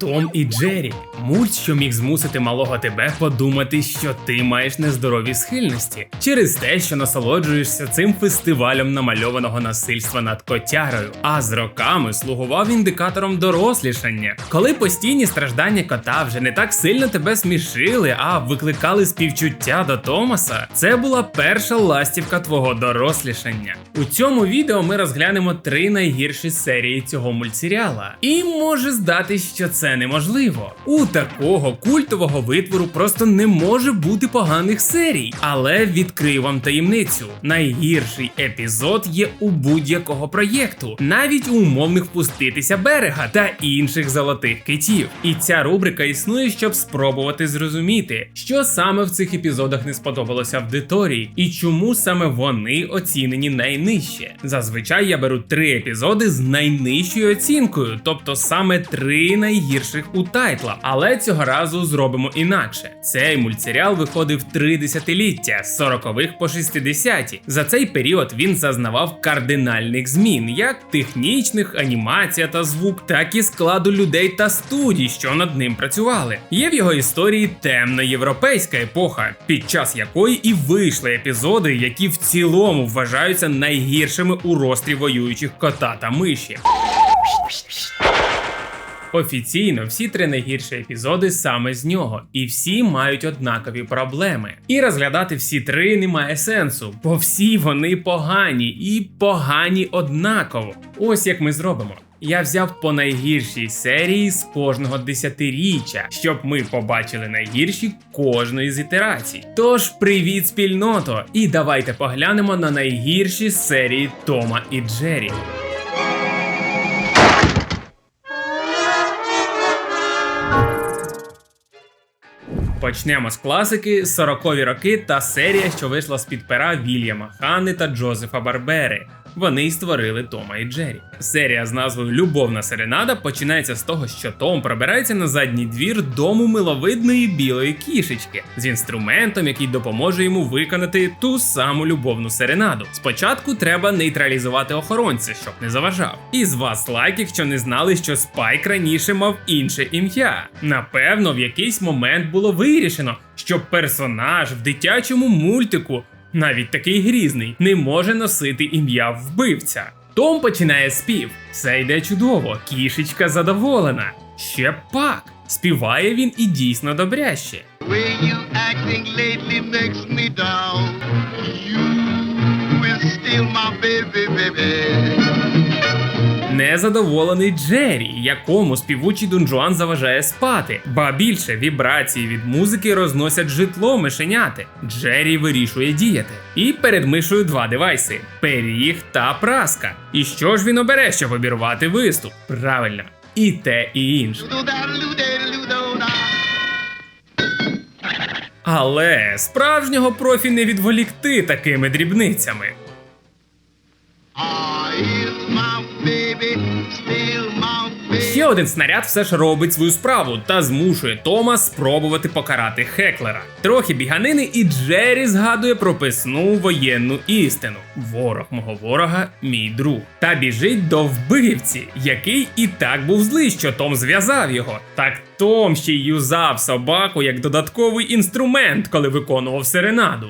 Том і Джері мульт, що міг змусити малого тебе подумати, що ти маєш нездорові схильності через те, що насолоджуєшся цим фестивалем намальованого насильства над котярою, а з роками слугував індикатором дорослішання. Коли постійні страждання кота вже не так сильно тебе смішили, а викликали співчуття до Томаса, це була перша ластівка твого дорослішання. У цьому відео ми розглянемо три найгірші серії цього мультсеріала. І може здатись, що це неможливо. У такого культового витвору просто не може бути поганих серій. Але відкрию вам таємницю: найгірший епізод є у будь-якого проєкту, навіть у умовних впуститися берега та інших золотих китів. І ця рубрика існує, щоб спробувати зрозуміти, що саме в цих епізодах не сподобалося аудиторії, і чому саме вони оцінені найнижче. Зазвичай я беру три епізоди з найнижчою оцінкою, тобто саме три найгірших у тайтла. Але цього разу зробимо інакше. Цей мультсеріал виходив три десятиліття з 40-х по 60-ті. За цей період він зазнавав кардинальних змін, як технічних, анімація та звук, так і складу людей та студій, що над ним працювали. Є в його історії темна європейська епоха, під час якої і вийшли епізоди, які в цілому вважаються найгіршими у рострі воюючих кота та миші. Офіційно всі три найгірші епізоди саме з нього, і всі мають однакові проблеми. І розглядати всі три немає сенсу, бо всі вони погані і погані однаково. Ось як ми зробимо. Я взяв по найгіршій серії з кожного десятиріччя, щоб ми побачили найгірші кожної з ітерацій. Тож, привіт, спільното! І давайте поглянемо на найгірші серії Тома і Джері. Почнемо з класики 40-ві роки та серія, що вийшла з-під пера Вільяма Хани та Джозефа Барбери. Вони й створили Тома і Джері. Серія з назвою Любовна серенада починається з того, що Том пробирається на задній двір дому миловидної білої кішечки з інструментом, який допоможе йому виконати ту саму любовну серенаду. Спочатку треба нейтралізувати охоронця, щоб не заважав. І з вас лайк, якщо не знали, що Спайк раніше мав інше ім'я. Напевно, в якийсь момент було вирішено, що персонаж в дитячому мультику навіть такий грізний, не може носити ім'я вбивця. Том починає спів. Все йде чудово, кішечка задоволена. Ще пак. Співає він і дійсно добряще. You will steal my baby, baby. Незадоволений Джері, якому співучий Дунджуан заважає спати, ба більше вібрації від музики розносять житло мишеняти. Джері вирішує діяти. І перед мишою два девайси: пиріг та праска. І що ж він обере, щоб обірвати виступ? Правильно, і те, і інше. Але справжнього профі не відволікти такими дрібницями. Ще один снаряд все ж робить свою справу та змушує Тома спробувати покарати Хеклера. Трохи біганини, і Джері згадує про писну воєнну істину: ворог мого ворога, мій друг. Та біжить до вбивці, який і так був злий, що Том зв'язав його. Так Том ще й юзав собаку як додатковий інструмент, коли виконував серенаду.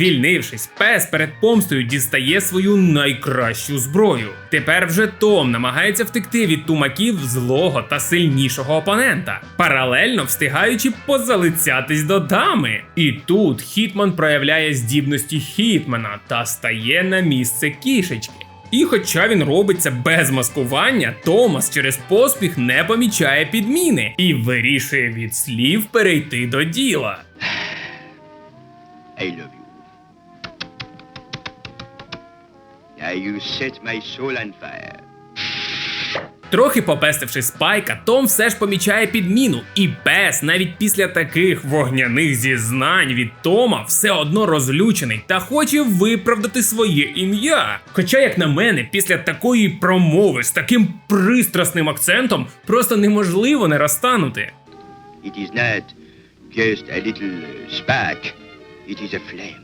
Звільнившись, пес перед помстою дістає свою найкращу зброю. Тепер вже Том намагається втекти від тумаків злого та сильнішого опонента, паралельно встигаючи позалицятись до дами. І тут Хітман проявляє здібності Хітмана та стає на місце кішечки. І хоча він робить це без маскування, Томас через поспіх не помічає підміни і вирішує від слів перейти до діла. I love you. Now you set my soul on fire. Трохи попестивши спайка, Том все ж помічає підміну, і пес навіть після таких вогняних зізнань від Тома все одно розлючений та хоче виправдати своє ім'я. Хоча, як на мене, після такої промови з таким пристрасним акцентом просто неможливо не розтанути. It is not just a little spark. It is a flame.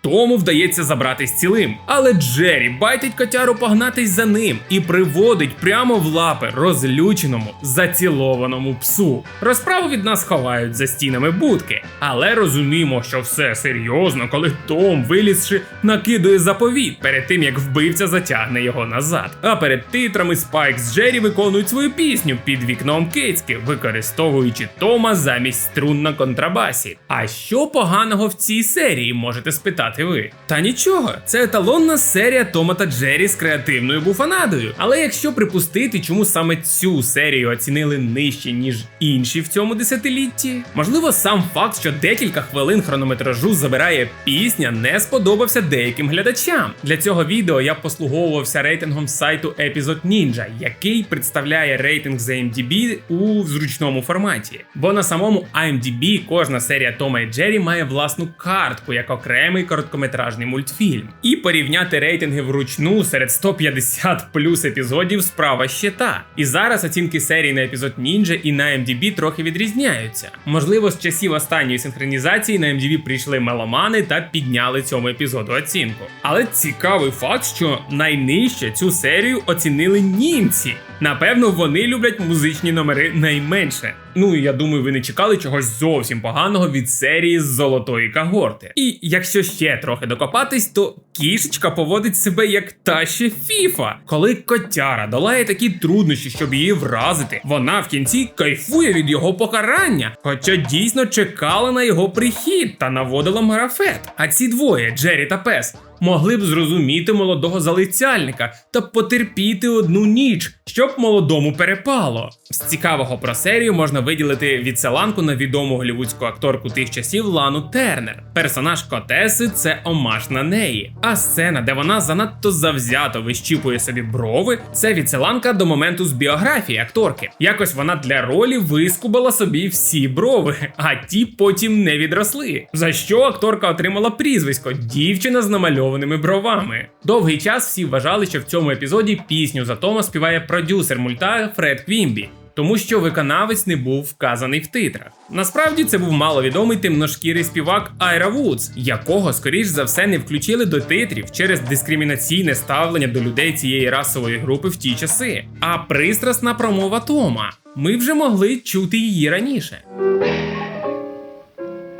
Тому вдається забратись цілим. Але Джері байтить котяру погнатись за ним і приводить прямо в лапи розлюченому, зацілованому псу. Розправу від нас ховають за стінами будки, але розуміємо, що все серйозно, коли Том, вилізши, накидує заповіт перед тим, як вбивця затягне його назад. А перед титрами Спайк з Джері виконують свою пісню під вікном Кицьки, використовуючи Тома замість струн на контрабасі. А що поганого в цій серії, можете спитати ви? Та нічого, це еталонна серія Тома та Джері з креативною буфанадою. Але якщо припустити, чому саме цю серію оцінили нижче, ніж інші в цьому десятилітті, можливо, сам факт, що декілька хвилин хронометражу забирає пісня, не сподобався деяким глядачам. Для цього відео я послуговувався рейтингом сайту Episode Ninja, який представляє рейтинг за IMDb у зручному форматі. Бо на самому IMDb кожна серія Тома і Джері має власну картку як окремий короткометражний мультфільм. І порівняти рейтинги вручну серед 150 плюс епізодів справа ще та. І зараз оцінки серії на епізод Ninja і на IMDb трохи відрізняються. Можливо, з часів останньої синхронізації на IMDb прийшли меломани та підняли цьому епізоду оцінку. Але цікавий факт, що найнижче цю серію оцінили німці. Напевно, вони люблять музичні номери найменше. Ну і я думаю, ви не чекали чогось зовсім поганого від серії з золотої когорти. І якщо ще трохи докопатись, то кішечка поводить себе як та ще фіфа. Коли котяра долає такі труднощі, щоб її вразити, вона в кінці кайфує від його покарання, хоча дійсно чекала на його прихід та наводила марафет. А ці двоє, Джері та Пес, могли б зрозуміти молодого залицяльника та потерпіти одну ніч, щоб молодому перепало. З цікавого про серію можна виділити відсиланку на відому голівудську акторку тих часів Лану Тернер. Персонаж Котеси це омаж на неї. А сцена, де вона занадто завзято вищіпує собі брови, це відсиланка до моменту з біографії акторки. Якось вона для ролі вискубала собі всі брови, а ті потім не відросли. За що акторка отримала прізвисько дівчина з намальованими бровами. Довгий час всі вважали, що в цьому епізоді пісню за Тома співає продюсер мульта Фред Квімбі. Тому що виконавець не був вказаний в титрах. Насправді це був маловідомий темношкірий співак Айра Вудс, якого, скоріш за все, не включили до титрів через дискримінаційне ставлення до людей цієї расової групи в ті часи. А пристрасна промова Тома. Ми вже могли чути її раніше.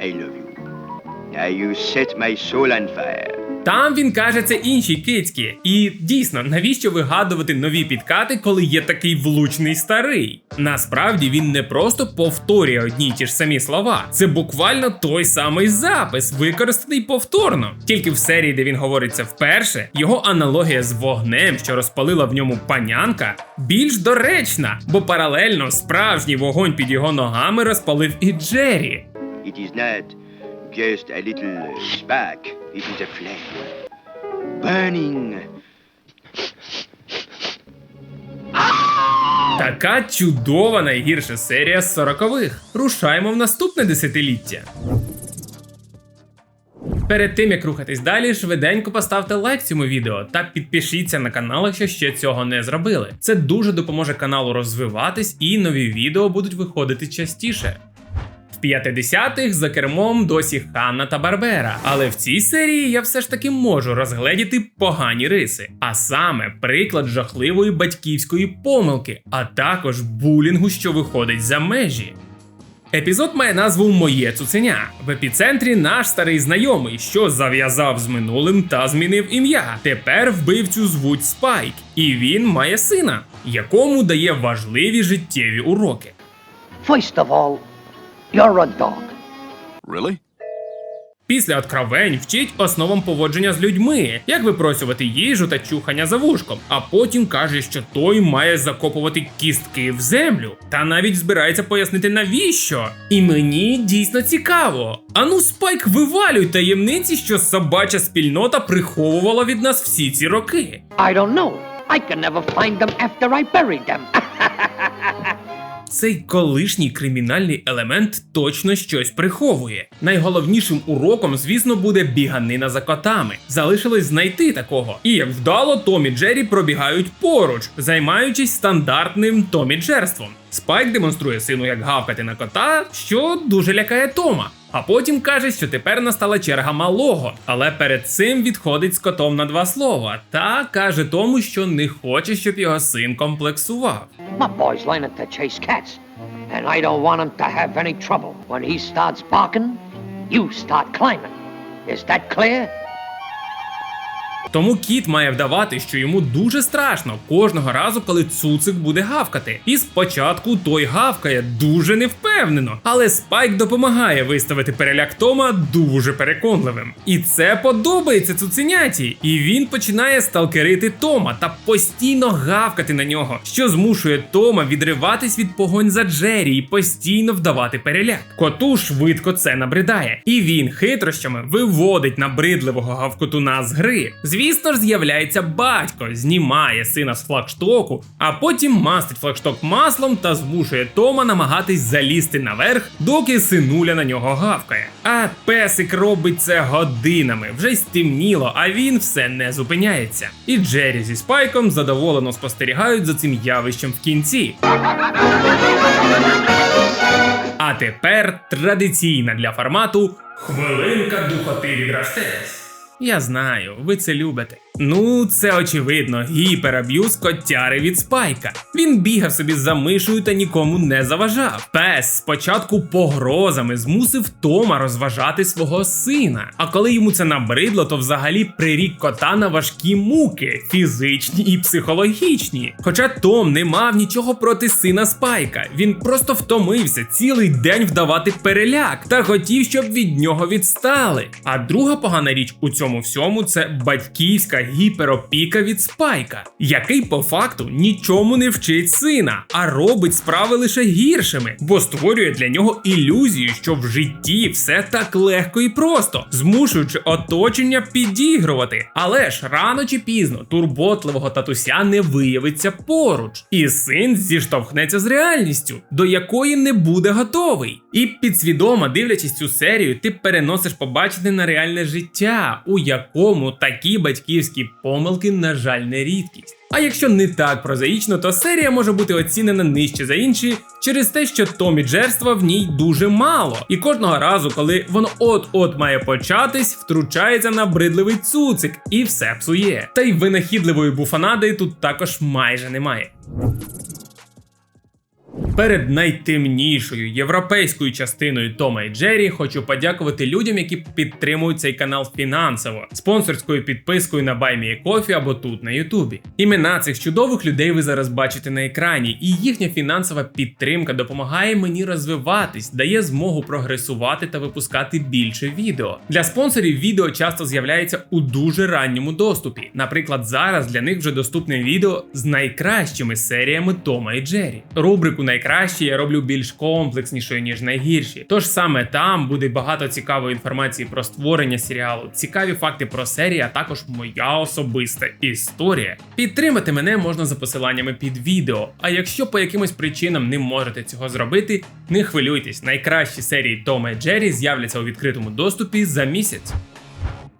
I love you. Now you set my soul on fire. Там він каже це іншій кицькі. І дійсно, навіщо вигадувати нові підкати, коли є такий влучний старий? Насправді він не просто повторює одні й ті ж самі слова, це буквально той самий запис, використаний повторно. Тільки в серії, де він говориться вперше, його аналогія з вогнем, що розпалила в ньому панянка, більш доречна, бо паралельно справжній вогонь під його ногами розпалив і Джері. It is just a little spark, is a flame. Burning. Така чудова найгірша серія з 40-х. Рушаємо в наступне десятиліття. Перед тим як рухатись далі, швиденько поставте лайк цьому відео та підпишіться на канал, якщо ще цього не зробили. Це дуже допоможе каналу розвиватись і нові відео будуть виходити частіше. В 50-х за кермом досі Ханна та Барбера, але в цій серії я все ж таки можу розгледіти погані риси, а саме приклад жахливої батьківської помилки, а також булінгу, що виходить за межі. Епізод має назву Моє цуценя. В епіцентрі наш старий знайомий, що зав'язав з минулим та змінив ім'я. Тепер вбивцю звуть Спайк, і він має сина, якому дає важливі життєві уроки. First of all, you're a dog. Really? Після откровень вчить основам поводження з людьми, як випросювати їжу та чухання за вушком, а потім каже, що той має закопувати кістки в землю, та навіть збирається пояснити навіщо. І мені дійсно цікаво. Ану, Спайк, вивалюй таємниці, що собача спільнота приховувала від нас всі ці роки. I don't know. I can never find them after I buried them. Цей колишній кримінальний елемент точно щось приховує. Найголовнішим уроком, звісно, буде біганина за котами. Залишилось знайти такого. І як вдало, Том і Джері пробігають поруч, займаючись стандартним Томі Джерством. Спайк демонструє сину, як гавкати на кота, що дуже лякає Тома. А потім каже, що тепер настала черга малого, але перед цим відходить з котом на два слова та каже тому, що не хоче, щоб його син комплексував. My boy's learning to chase cats, and I don't want him to have any trouble. When he starts barking, you start climbing. Is that clear? Тому кіт має вдавати, що йому дуже страшно кожного разу, коли цуцик буде гавкати. І спочатку той гавкає дуже невпевнено, але Спайк допомагає виставити переляк Тома дуже переконливим. І це подобається цуценяті. І він починає сталкерити Тома та постійно гавкати на нього, що змушує Тома відриватись від погонь за Джері і постійно вдавати переляк. Коту швидко це набридає, і він хитрощами виводить набридливого гавкотуна з гри. Звісно ж, з'являється батько, знімає сина з флагштоку, а потім мастить флагшток маслом та змушує Тома намагатись залізти наверх, доки синуля на нього гавкає. А песик робить це годинами, вже й стемніло, а він все не зупиняється. І Джері зі Спайком задоволено спостерігають за цим явищем в кінці. А тепер традиційна для формату хвилинка духоти від Растес. Я знаю, ви це любите. Ну, це очевидно, гіпераб'юз котяри від спайка. Він бігав собі за мишою та нікому не заважав. Пес спочатку погрозами змусив Тома розважати свого сина. А коли йому це набридло, то взагалі прирік кота на важкі муки, фізичні і психологічні. Хоча Том не мав нічого проти сина спайка, він просто втомився цілий день вдавати переляк та хотів, щоб від нього відстали. А друга погана річ у цьому всьому це батьківська гіперопіка від спайка, який по факту нічому не вчить сина, а робить справи лише гіршими, бо створює для нього ілюзію, що в житті все так легко і просто, змушуючи оточення підігрувати. Але ж рано чи пізно турботливого татуся не виявиться поруч, і син зіштовхнеться з реальністю, до якої не буде готовий. І підсвідомо дивлячись цю серію, ти переносиш побачити на реальне життя, у якому такі батьківські помилки, на жаль, не рідкість. А якщо не так прозаїчно, то серія може бути оцінена нижче за інші через те, що томіджерства в ній дуже мало. І кожного разу, коли воно от-от має початись, втручається на бридливий цуцик і все псує. Та й винахідливої буфанади тут також майже немає. Перед найтемнішою європейською частиною Тома і Джері хочу подякувати людям, які підтримують цей канал фінансово, спонсорською підпискою на BuyMeACoffee або тут на Ютубі. Імена цих чудових людей ви зараз бачите на екрані, і їхня фінансова підтримка допомагає мені розвиватись, дає змогу прогресувати та випускати більше відео. Для спонсорів відео часто з'являється у дуже ранньому доступі. Наприклад, зараз для них вже доступне відео з найкращими серіями Тома і Джері. Рубрику найкращі я роблю більш комплекснішою, ніж найгірші. Тож саме там буде багато цікавої інформації про створення серіалу, цікаві факти про серії, а також моя особиста історія. Підтримати мене можна за посиланнями під відео. А якщо по якимось причинам не можете цього зробити, не хвилюйтесь, найкращі серії Тома і Джері з'являться у відкритому доступі за місяць.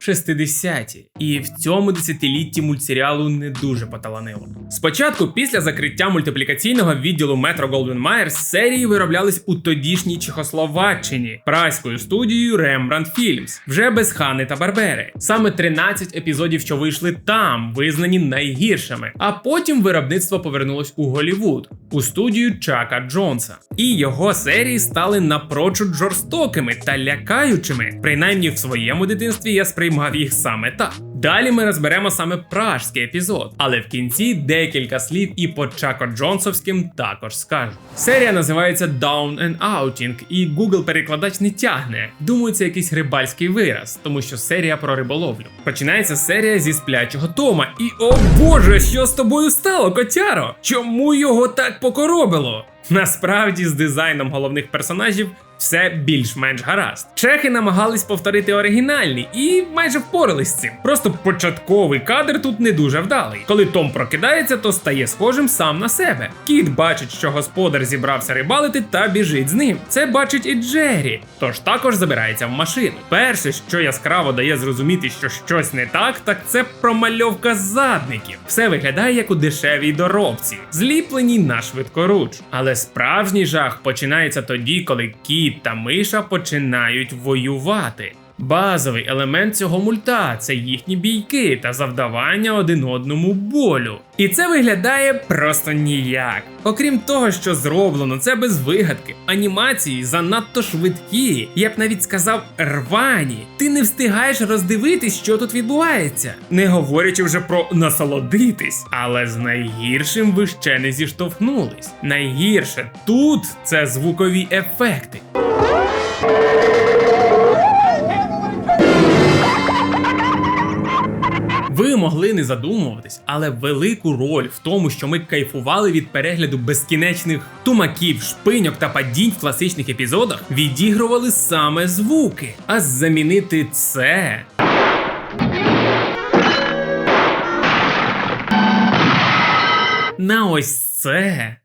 60-ті, і в цьому десятилітті мультсеріалу не дуже поталанило. Спочатку, після закриття мультиплікаційного відділу Metro Goldwyn Mayer, серії вироблялись у тодішній Чехословаччині праською студією Rembrandt Films, вже без Хани та Барбери. Саме 13 епізодів, що вийшли там, визнані найгіршими. А потім виробництво повернулось у Голівуд у студію Чака Джонса. І його серії стали напрочуд жорстокими та лякаючими. Принаймні в своєму дитинстві я сприймав їх саме так. Далі ми розберемо саме пражський епізод, але в кінці декілька слів і по Чако Джонсовським також скажу. Серія називається Down and Outing, і Google перекладач не тягне. Думаю, це якийсь рибальський вираз, тому що серія про риболовлю. Починається серія зі сплячого Тома. І о боже, що з тобою стало, котяро? Чому його так покоробило? Насправді, з дизайном головних персонажів все більш-менш гаразд. Чехи намагались повторити оригінальні і майже впорались з цим. Просто початковий кадр тут не дуже вдалий. Коли Том прокидається, то стає схожим сам на себе. Кіт бачить, що господар зібрався рибалити та біжить з ним. Це бачить і Джері, тож також забирається в машину. Перше, що яскраво дає зрозуміти, що щось не так, так це промальовка задників. Все виглядає як у дешевій доробці, зліпленій на швидкоруч. Але справжній жах починається тоді, коли кіт кіт та миша починають воювати. Базовий елемент цього мульта це їхні бійки та завдавання один одному болю. І це виглядає просто ніяк. Окрім того, що зроблено це без вигадки. Анімації занадто швидкі, я б навіть сказав рвані. Ти не встигаєш роздивитись, що тут відбувається. Не говорячи вже про насолодитись, але з найгіршим ви ще не зіштовхнулись. Найгірше тут це звукові ефекти. Ви могли не задумуватись, але велику роль в тому, що ми кайфували від перегляду безкінечних тумаків, шпиньок та падінь в класичних епізодах, відігрували саме звуки. А замінити це. На ось це.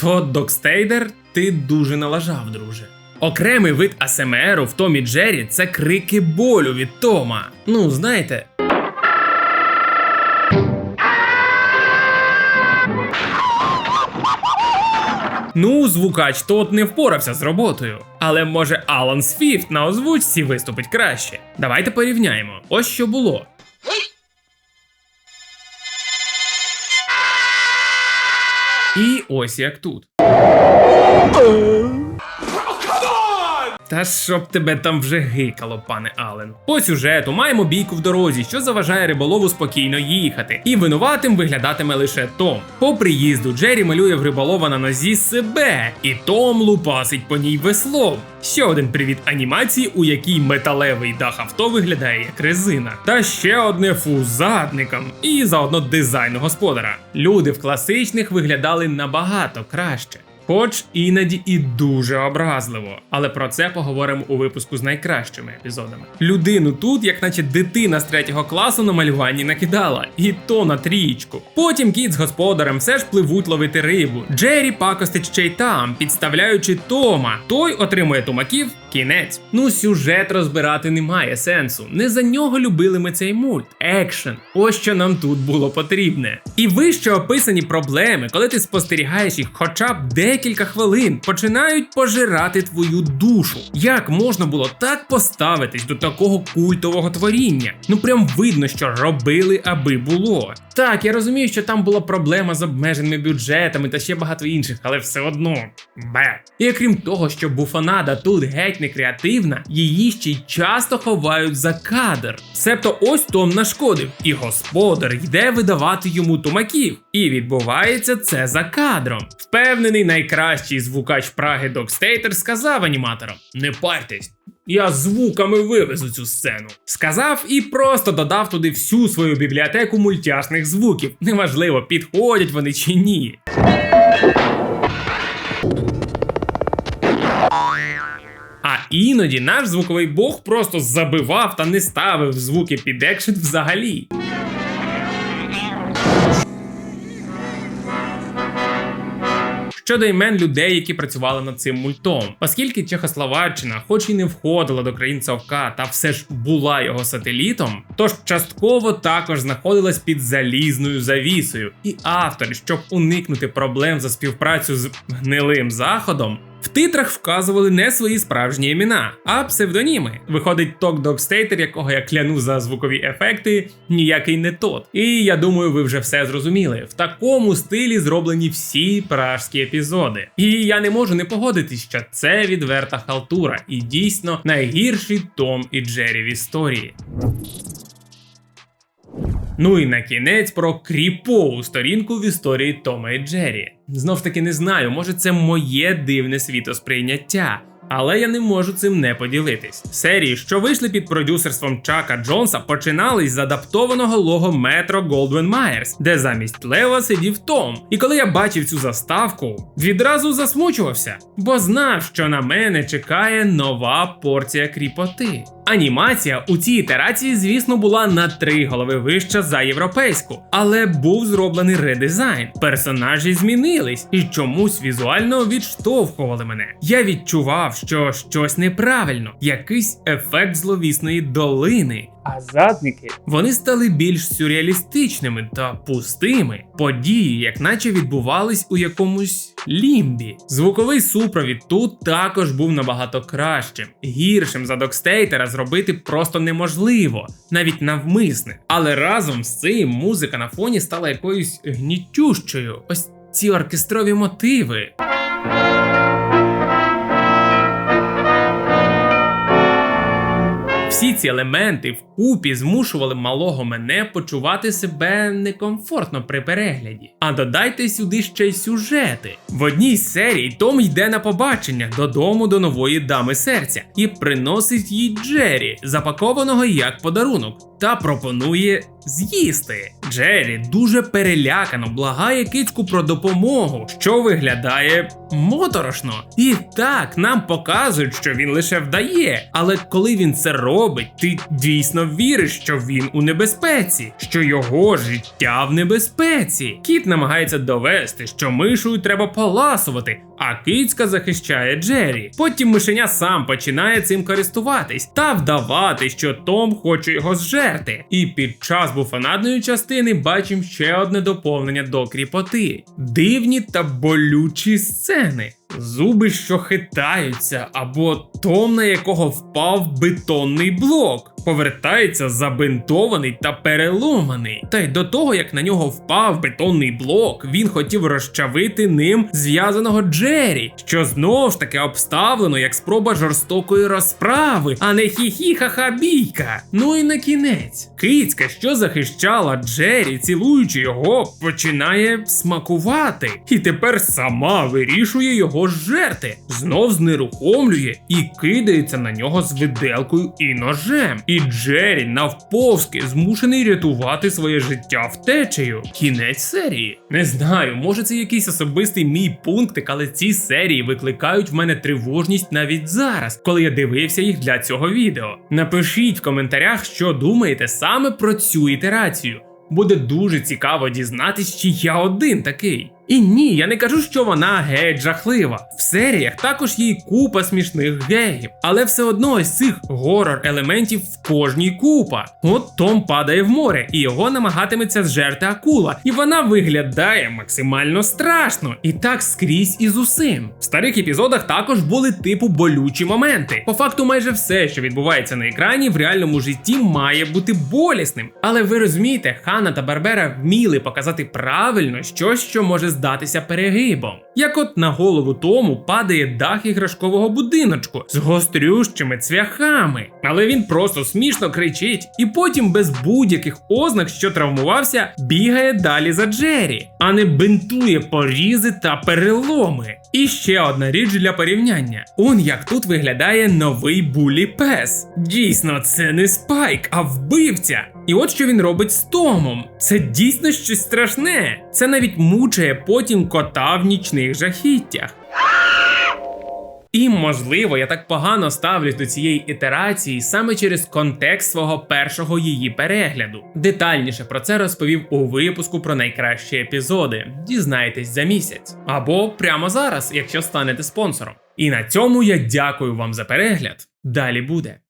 То Докстейдер, ти дуже налажав, друже. Окремий вид АСМРу в Томі Джері це крики болю від Тома. Ну, знаєте. Ну, звукач тот не впорався з роботою. Але може Алан Свіфт на озвучці виступить краще. Давайте порівняємо. Ось що було. Ось як тут. Та щоб тебе там вже гикало, пане Ален. По сюжету маємо бійку в дорозі, що заважає риболову спокійно їхати. І винуватим виглядатиме лише Том. По приїзду Джері малює в риболова на нозі себе, і Том лупасить по ній веслом. Ще один привід анімації, у якій металевий дах авто виглядає як резина. Та ще одне фу задникам і заодно дизайн господара. Люди в класичних виглядали набагато краще. Хоч іноді і дуже образливо, але про це поговоримо у випуску з найкращими епізодами. Людину тут, як наче дитина з третього класу на малюванні накидала, і то на трієчку. Потім кіт з господарем все ж пливуть ловити рибу. Джері пакостить ще й там, підставляючи Тома. Той отримує тумаків. Кінець. Ну, сюжет розбирати немає сенсу. Не за нього любили ми цей мульт. Екшен. Ось що нам тут було потрібне. І вище описані проблеми, коли ти спостерігаєш їх хоча б декілька хвилин, починають пожирати твою душу. Як можна було так поставитись до такого культового творіння? Ну прям видно, що робили, аби було. Так, я розумію, що там була проблема з обмеженими бюджетами та ще багато інших, але все одно бе. І окрім того, що буфонада тут геть не креативна, її ще й часто ховають за кадр. Себто ось Том нашкодив, і господар йде видавати йому тумаків. І відбувається це за кадром. Впевнений, найкращий звукач Праги Докстейтер сказав аніматорам: не партесь. Я звуками вивезу цю сцену. Сказав і просто додав туди всю свою бібліотеку мультяшних звуків. Неважливо, підходять вони чи ні. А іноді наш звуковий бог просто забивав та не ставив звуки під екшен взагалі. Щодо імен людей, які працювали над цим мультом, оскільки Чехословаччина, хоч і не входила до країн Совка, та все ж була його сателітом, тож частково також знаходилась під залізною завісою, і автори, щоб уникнути проблем за співпрацю з гнилим заходом. В титрах вказували не свої справжні імена, а псевдоніми. Виходить Ток Догстейтер, якого я кляну за звукові ефекти, ніякий не тот. І я думаю, ви вже все зрозуміли. В такому стилі зроблені всі пражські епізоди. І я не можу не погодитись, що це відверта халтура, і дійсно найгірший Том і Джері в історії. Ну і на кінець про кріпову сторінку в історії Тома і Джері. Знов таки не знаю, може це моє дивне світосприйняття. Але я не можу цим не поділитись. Серії, що вийшли під продюсерством Чака Джонса, починались з адаптованого лого Метро Голдвен Майерс, де замість Лева сидів Том. І коли я бачив цю заставку, відразу засмучувався, бо знав, що на мене чекає нова порція кріпоти. Анімація у цій ітерації, звісно, була на три голови вища за європейську, але був зроблений редизайн. Персонажі змінились і чомусь візуально відштовхували мене. Я відчував, що щось неправильно, якийсь ефект зловісної долини. А задники вони стали більш сюрреалістичними та пустими. Події, як наче відбувались у якомусь лімбі. Звуковий супровід тут також був набагато кращим. Гіршим за докстейтера зробити просто неможливо, навіть навмисне. Але разом з цим музика на фоні стала якоюсь гнітющою. Ось ці оркестрові мотиви. Всі ці елементи вкупі змушували малого мене почувати себе некомфортно при перегляді. А додайте сюди ще й сюжети. В одній з серій Том йде на побачення додому до нової дами серця і приносить їй Джері, запакованого як подарунок, та пропонує з'їсти. Джері дуже перелякано благає кицьку про допомогу, що виглядає моторошно. І так нам показують, що він лише вдає. Але коли він це робить, ти дійсно віриш, що він у небезпеці, що його життя в небезпеці. Кіт намагається довести, що мишою треба поласувати, а кицька захищає Джері. Потім мишеня сам починає цим користуватись та вдавати, що Том хоче його зжерти. І під час буфанадної частини бачимо ще одне доповнення до кріпоти: дивні та болючі сцени. Зуби, що хитаються, або Том, на якого впав бетонний блок, повертається забинтований та переломаний. Та й до того, як на нього впав бетонний блок, він хотів розчавити ним зв'язаного Джері, що знову ж таки обставлено як спроба жорстокої розправи, а не хі-хі-ха-ха бійка. Ну і на кінець, кицька, що захищала Джері, цілуючи його, починає смакувати, і тепер сама вирішує його жерти, знов знерухомлює і кидається на нього з виделкою і ножем. І Джері навповзки змушений рятувати своє життя втечею. Кінець серії. Не знаю, може це якийсь особистий мій пунктик, але ці серії викликають в мене тривожність навіть зараз, коли я дивився їх для цього відео. Напишіть в коментарях, що думаєте саме про цю ітерацію. Буде дуже цікаво дізнатись, чи я один такий. І ні, я не кажу, що вона геть жахлива. В серіях також є купа смішних геїв, але все одно ось цих горор елементів в кожній купа. От Том падає в море, і його намагатиметься зжерти акула, і вона виглядає максимально страшно. І так скрізь із усім. В старих епізодах також були типу болючі моменти. По факту, майже все, що відбувається на екрані, в реальному житті має бути болісним. Але ви розумієте, Ханна та Барбера вміли показати правильно щось, що може здатися перегибом. Як от на голову тому падає дах іграшкового будиночку з гострющими цвяхами. Але він просто смішно кричить і потім без будь-яких ознак, що травмувався, бігає далі за Джері, а не бинтує порізи та переломи. І ще одна річ для порівняння: он як тут виглядає новий булі пес. Дійсно, це не спайк, а вбивця. І от що він робить з Томом. Це дійсно щось страшне. Це навіть мучає потім кота в нічних жахіттях. І можливо, я так погано ставлюсь до цієї ітерації саме через контекст свого першого її перегляду. Детальніше про це розповів у випуску про найкращі епізоди. Дізнайтесь за місяць або прямо зараз, якщо станете спонсором. І на цьому я дякую вам за перегляд. Далі буде.